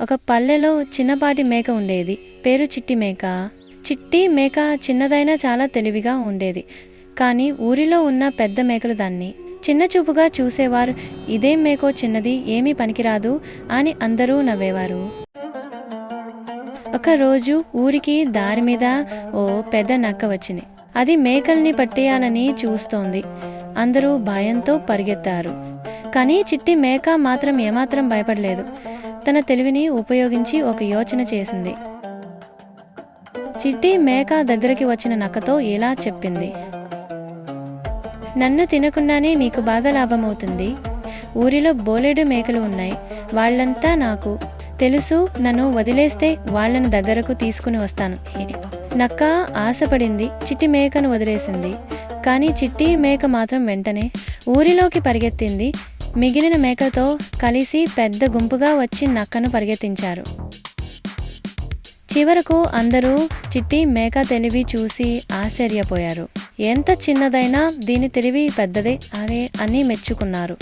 ఒక పల్లెలో చిన్నపాటి మేక ఉండేది. పేరు చిట్టి మేక. చిట్టి మేక చిన్నదైనా చాలా తెలివిగా ఉండేది. కానీ ఊరిలో ఉన్న పెద్ద మేకలు దాన్ని. చిన్న చూపుగా చూసేవారు ఇదేం మేకో చిన్నది ఏమీ పనికిరాదు అని అందరూ నవ్వేవారు. ఒకరోజు ఊరికి దారి మీద ఓ పెద్ద నక్క వచ్చింది. అది మేకల్ని పట్టేయాలని చూస్తోంది. అందరూ భయంతో పరిగెత్తారు. కానీ చిట్టి మేక మాత్రం ఏమాత్రం భయపడలేదు. తన తెలివిని ఉపయోగించి ఒక యోచన చేసింది. చిట్టి మేక దగ్గరికి వచ్చిన నక్కతో ఇలా చెప్పింది. నన్ను తినకుండానే మీకు బాగా లాభమవుతుంది. ఊరిలో బోలెడు మేకలు ఉన్నాయి. వాళ్ళంతా నాకు తెలుసు. నన్ను వదిలేస్తే వాళ్ళను దగ్గరకు తీసుకుని వస్తాను. నక్క ఆశపడింది. చిట్టి మేకను వదిలేసింది. కానీ చిట్టి మేక మాత్రం వెంటనే ఊరిలోకి పరిగెత్తింది. మిగిలిన మేకతో కలిసి పెద్ద గుంపుగా వచ్చి నక్కను పరిగెత్తించారు. చివరకు అందరూ చిట్టి మేక తెలివి చూసి ఆశ్చర్యపోయారు. ఎంత చిన్నదైనా దీని తెలివి పెద్దదే అవే అని మెచ్చుకున్నారు.